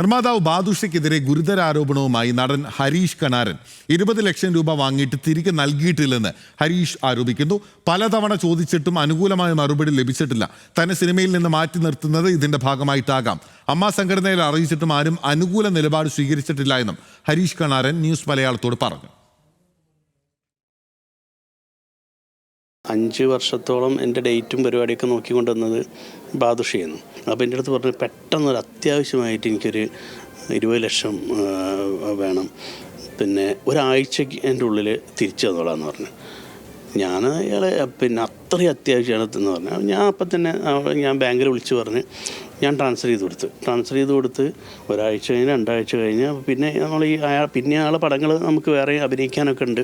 നിർമ്മാതാവ് ബാദുഷയ്ക്കെതിരെ ഗുരുതര ആരോപണവുമായി നടൻ ഹരീഷ് കണാരൻ ഇരുപത് ലക്ഷം രൂപ വാങ്ങിയിട്ട് തിരികെ നൽകിയിട്ടില്ലെന്ന് ഹരീഷ് ആരോപിക്കുന്നു. പലതവണ ചോദിച്ചിട്ടും അനുകൂലമായ മറുപടി ലഭിച്ചിട്ടില്ല. തന്നെ സിനിമയിൽ നിന്ന് മാറ്റി നിർത്തുന്നത് ഇതിന്റെ ഭാഗമായിട്ടാകാം. അമ്മ സംഘടനയിൽ അറിയിച്ചിട്ടും ആരും അനുകൂല നിലപാട് സ്വീകരിച്ചിട്ടില്ല എന്നും ഹരീഷ് കണാരൻ ന്യൂസ് മലയാളത്തോട് പറഞ്ഞു. അഞ്ച് വർഷത്തോളം എന്റെ ഡേറ്റും പരിപാടിയൊക്കെ നോക്കിക്കൊണ്ടുവന്നത് ബാദുഷയായിരുന്നു അപ്പോൾ എന്റെ അടുത്ത് പറഞ്ഞു പെട്ടെന്ന് ഒരു അത്യാവശ്യമായിട്ട് എനിക്കൊരു ഇരുപത് ലക്ഷം വേണം. പിന്നെ ഒരാഴ്ചയ്ക്ക് എന്റെ ഉള്ളിൽ തിരിച്ചു തന്നോളാന്ന് പറഞ്ഞു. ഞാൻ അയാളെ പിന്നെ അത്രയും അത്യാവശ്യമാണ് എന്ന് പറഞ്ഞു. ഞാൻ അപ്പം തന്നെ ഞാൻ ബാങ്കിൽ വിളിച്ച് പറഞ്ഞ് ഞാൻ ട്രാൻസ്ഫർ ചെയ്ത് കൊടുത്ത്. ട്രാൻസ്ഫർ ചെയ്ത് കൊടുത്ത് ഒരാഴ്ച കഴിഞ്ഞ് രണ്ടാഴ്ച കഴിഞ്ഞ് പിന്നെ നമ്മൾ ഈ അയാൾ പിന്നെ ആളെ പടങ്ങൾ നമുക്ക് വേറെ അഭിനയിക്കാനൊക്കെ ഉണ്ട്.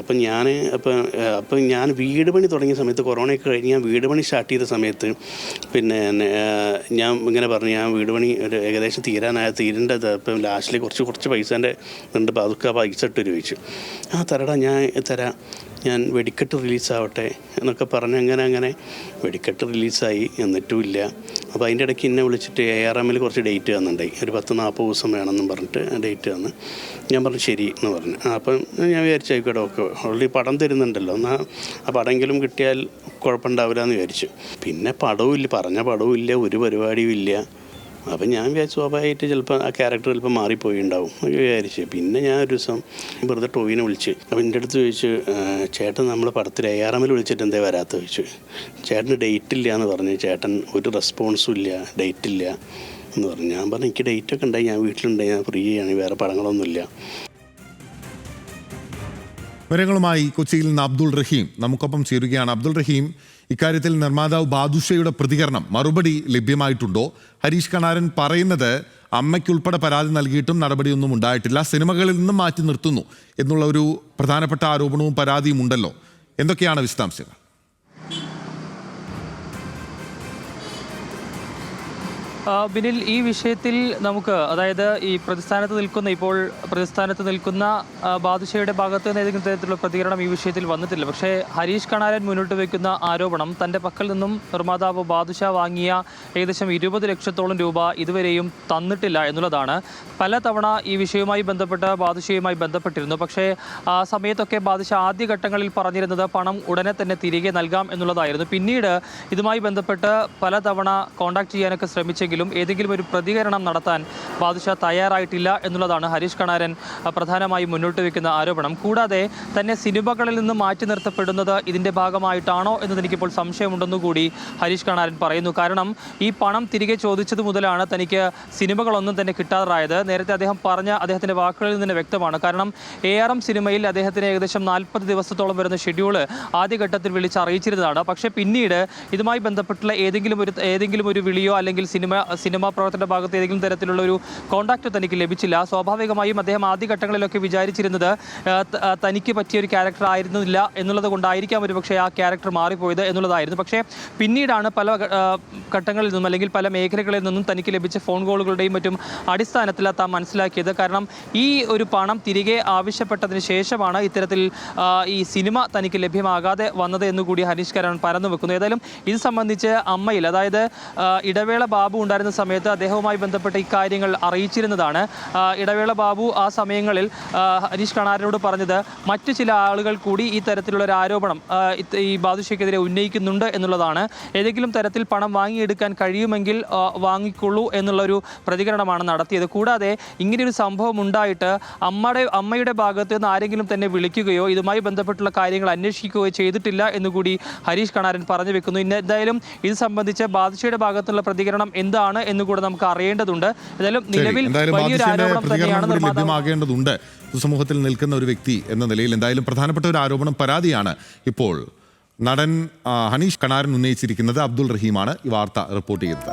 അപ്പം ഞാൻ അപ്പം അപ്പം ഞാൻ വീട് പണി തുടങ്ങിയ സമയത്ത് കൊറോണയൊക്കെ കഴിഞ്ഞ് ഞാൻ വീട് പണി സ്റ്റാർട്ട് ചെയ്ത സമയത്ത് പിന്നെ ഞാൻ ഇങ്ങനെ പറഞ്ഞു ഞാൻ വീട് പണി ഒരു ഏകദേശം തീരാനായ തീരേണ്ടത് അപ്പം ലാസ്റ്റിൽ കുറച്ച് കുറച്ച് പൈസേന്റെ ഉണ്ട് അപ്പോൾ അതൊക്കെ പൈസ ഇട്ട് ചോദിച്ചു ആ തരടാ ഞാൻ തരാം ഞാൻ വെടിക്കെട്ട് റിലീസാവട്ടെ എന്നൊക്കെ പറഞ്ഞ് അങ്ങനെ അങ്ങനെ വെടിക്കെട്ട് റിലീസായി എന്നിട്ടുമില്ല അപ്പോൾ അതിന്റെ ഇടയ്ക്ക് എന്നെ വിളിച്ചിട്ട് എ ആർ എമ്മിൽ കുറച്ച് ഡേറ്റ് തന്നിട്ടുണ്ടായി. ഒരു പത്ത് നാൽപ്പത് ദിവസം വേണമെന്നും പറഞ്ഞിട്ട് ഡേറ്റ് തന്ന്. ഞാൻ പറഞ്ഞു ശരി എന്ന് പറഞ്ഞു. അപ്പം ഞാൻ വിചാരിച്ചായിക്കോട്ടെ ഓക്കെ. ഓൾറെഡി പടം തരുന്നുണ്ടല്ലോ. എന്നാൽ ആ പടമെങ്കിലും കിട്ടിയാൽ കുഴപ്പമുണ്ടാവില്ല എന്ന് വിചാരിച്ചു. പിന്നെ പടവും ഇല്ല പറഞ്ഞ പടവും ഇല്ല ഒരു പരിപാടിയും ഇല്ല. അപ്പം ഞാൻ വിചാരിച്ചു സ്വാഭാവികമായിട്ട് ചിലപ്പോൾ ആ ക്യാരക്ടർ ചിലപ്പോൾ മാറിപ്പോയി ഉണ്ടാവും വിചാരിച്ചു. പിന്നെ ഞാൻ ഒരു ദിവസം വെറുതെ ടോവിനെ വിളിച്ച് അപ്പം എന്റെ അടുത്ത് ചോദിച്ചു "ആ, ചേട്ടൻ നമ്മൾ പടത്തിൽ എ ആർ എമ്മിൽ വിളിച്ചിട്ട് എന്തേ വരാത്ത ചോദിച്ചു. ചേട്ടന് ഡേറ്റ് ഇല്ല എന്ന് പറഞ്ഞു. ചേട്ടൻ ഒരു റെസ്പോൺസും ഇല്ല ഡേറ്റ് ഇല്ല. എന്ന് പറഞ്ഞു. ഞാൻ പറഞ്ഞു എനിക്ക് ഡേറ്റൊക്കെ ഉണ്ടായി. ഞാൻ വീട്ടിലുണ്ടായി ഞാൻ ഫ്രീ ആണ്. വേറെ പടങ്ങളൊന്നുമില്ല. വിവരങ്ങളുമായി കൊച്ചിയിൽ നിന്ന് അബ്ദുൾ റഹീം നമുക്കൊപ്പം ചേരുകയാണ്. അബ്ദുൾ റഹീം ഇക്കാര്യത്തിൽ നിർമ്മാതാവ് ബാദുഷയുടെ പ്രതികരണം മറുപടി ലഭ്യമായിട്ടുണ്ടോ? ഹരീഷ് കണാരൻ പറയുന്നത് അമ്മയ്ക്കുൾപ്പെടെ പരാതി നൽകിയിട്ടും നടപടിയൊന്നും ഉണ്ടായിട്ടില്ല സിനിമകളിൽ നിന്നും മാറ്റി നിർത്തുന്നു എന്നുള്ള ഒരു പ്രധാനപ്പെട്ട ആരോപണവും പരാതിയും ഉണ്ടല്ലോ. എന്തൊക്കെയാണ് വിശദാംശങ്ങൾ? ബിനിൽ ഈ വിഷയത്തിൽ നമുക്ക് അതായത് ഈ പ്രതിസ്ഥാനത്ത് നിൽക്കുന്ന ഇപ്പോൾ പ്രതിസ്ഥാനത്ത് നിൽക്കുന്ന ബാദുഷയുടെ ഭാഗത്ത് നിന്ന് ഏതെങ്കിലും തരത്തിലുള്ള പ്രതികരണം ഈ വിഷയത്തിൽ വന്നിട്ടില്ല. പക്ഷേ ഹരീഷ് കണാരൻ മുന്നോട്ട് വയ്ക്കുന്ന ആരോപണം തന്റെ പക്കൽ നിന്നും നിർമ്മാതാവ് ബാദുഷ വാങ്ങിയ ഏകദേശം ഇരുപത് ലക്ഷത്തോളം രൂപ ഇതുവരെയും തന്നിട്ടില്ല എന്നുള്ളതാണ്. പലതവണ ഈ വിഷയവുമായി ബന്ധപ്പെട്ട് ബാദുഷയുമായി ബന്ധപ്പെട്ടിരുന്നു. പക്ഷേ ആ സമയത്തൊക്കെ ബാദുഷ ആദ്യഘട്ടങ്ങളിൽ പറഞ്ഞിരുന്നത് പണം ഉടനെ തന്നെ തിരികെ നൽകാം എന്നുള്ളതായിരുന്നു. പിന്നീട് ഇതുമായി ബന്ധപ്പെട്ട് പലതവണ കോൺടാക്ട് ചെയ്യാനൊക്കെ ശ്രമിച്ചെങ്കിലും ഏതെങ്കിലും ഒരു പ്രതികരണം നടത്താൻ ബാദുഷ തയ്യാറായിട്ടില്ല എന്നുള്ളതാണ് ഹരീഷ് കണാരൻ പ്രധാനമായും മുന്നോട്ട് വയ്ക്കുന്ന ആരോപണം. കൂടാതെ തന്നെ സിനിമകളിൽ നിന്ന് മാറ്റി നിർത്തപ്പെടുന്നത് ഇതിന്റെ ഭാഗമായിട്ടാണോ എന്നത് എനിക്കിപ്പോൾ സംശയമുണ്ടെന്നു കൂടി ഹരീഷ് കണാരൻ പറയുന്നു. കാരണം ഈ പണം തിരികെ ചോദിച്ചത് മുതലാണ് തനിക്ക് സിനിമകളൊന്നും തന്നെ കിട്ടാറായത്. നേരത്തെ അദ്ദേഹം പറഞ്ഞ അദ്ദേഹത്തിന്റെ വാക്കുകളിൽ നിന്ന് വ്യക്തമാണ്. കാരണം എ ആർ എം സിനിമയിൽ അദ്ദേഹത്തിന് ഏകദേശം നാൽപ്പത് ദിവസത്തോളം വരുന്ന ഷെഡ്യൂൾ ആദ്യഘട്ടത്തിൽ വിളിച്ച് അറിയിച്ചിരുന്നതാണ് പക്ഷേ പിന്നീട് ഇതുമായി ബന്ധപ്പെട്ടുള്ള ഏതെങ്കിലും ഒരു ഏതെങ്കിലും ഒരു വിളിയോ അല്ലെങ്കിൽ സിനിമ സിനിമാ പ്രവർത്തന ഭാഗത്ത് ഏതെങ്കിലും തരത്തിലുള്ള ഒരു കോണ്ടാക്ട് തനിക്ക് ലഭിച്ചില്ല. സ്വാഭാവികമായും അദ്ദേഹം ആദ്യഘട്ടങ്ങളിലൊക്കെ വിചാരിച്ചിരുന്നത് തനിക്ക് പറ്റിയ ഒരു ക്യാരക്ടർ ആയിരുന്നില്ല എന്നുള്ളത് കൊണ്ടായിരിക്കാം ഒരു പക്ഷേ ആ ക്യാരക്ടർ മാറിപ്പോയത് എന്നുള്ളതായിരുന്നു. പക്ഷേ പിന്നീടാണ് പല ഘട്ടങ്ങളിൽ നിന്നും അല്ലെങ്കിൽ പല മേഖലകളിൽ നിന്നും തനിക്ക് ലഭിച്ച ഫോൺ കോളുകളുടെയും മറ്റും അടിസ്ഥാനത്തിൽ താൻ മനസ്സിലാക്കിയത്. കാരണം ഈ ഒരു പണം തിരികെ ആവശ്യപ്പെട്ടതിന് ശേഷമാണ് ഇത്തരത്തിൽ ഈ സിനിമ തനിക്ക് ലഭ്യമാകാതെ വന്നത് എന്നുകൂടി ഹരീഷ് കരൺ പരന്നു വെക്കുന്നു ഏതായാലും ഇത് സംബന്ധിച്ച് അമ്മയിൽ അതായത് ഇടവേള ബാബു ഉണ്ടായിരുന്ന സമയത്ത് അദ്ദേഹവുമായി ബന്ധപ്പെട്ട് ഇക്കാര്യങ്ങൾ അറിയിച്ചിരുന്നതാണ്. ഇടവേള ബാബു ആ സമയങ്ങളിൽ ഹരീഷ് കണാരനോട് പറഞ്ഞത് മറ്റു ചില ആളുകൾ കൂടി ഈ തരത്തിലുള്ള ഒരു ആരോപണം ഈ ബാദുഷയ്ക്കെതിരെ ഉന്നയിക്കുന്നുണ്ട് എന്നുള്ളതാണ്. ഏതെങ്കിലും തരത്തിൽ പണം വാങ്ങിയെടുക്കാൻ കഴിയുമെങ്കിൽ വാങ്ങിക്കൊള്ളൂ എന്നുള്ളൊരു പ്രതികരണമാണ് നടത്തിയത്. കൂടാതെ ഇങ്ങനെയൊരു സംഭവം ഉണ്ടായിട്ട് അമ്മയുടെ അമ്മയുടെ ഭാഗത്ത് നിന്ന് ആരെങ്കിലും തന്നെ വിളിക്കുകയോ ഇതുമായി ബന്ധപ്പെട്ടുള്ള കാര്യങ്ങൾ അന്വേഷിക്കുകയോ ചെയ്തിട്ടില്ല എന്നുകൂടി ഹരീഷ് കണാരൻ പറഞ്ഞു വെക്കുന്നു. ഇന്ന് എന്തായാലും ഇത് സംബന്ധിച്ച് ബാദുഷയുടെ ഭാഗത്തുള്ള പ്രതികരണം എന്താണ്? എന്നുകൂടെ നമുക്ക് അറിയേണ്ടതുണ്ട്. എന്തായാലും നിലവിൽ എന്തായാലും വലിയൊരു ആരോപണം പ്രതികരണം തന്നെയാണ് കൂടി നിർമ്മാതാവ് ലഭ്യമാകേണ്ടതുണ്ട്. സമൂഹത്തിൽ നിൽക്കുന്ന ഒരു വ്യക്തി എന്ന നിലയിൽ എന്തായാലും പ്രധാനപ്പെട്ട ഒരു ആരോപണം പരാതിയാണ് ഇപ്പോൾ നടൻ ഹനീഷ് കണാരൻ ഉന്നയിച്ചിരിക്കുന്നത്. അബ്ദുൾ റഹീമാണ് ഈ വാർത്ത റിപ്പോർട്ട് ചെയ്തത്.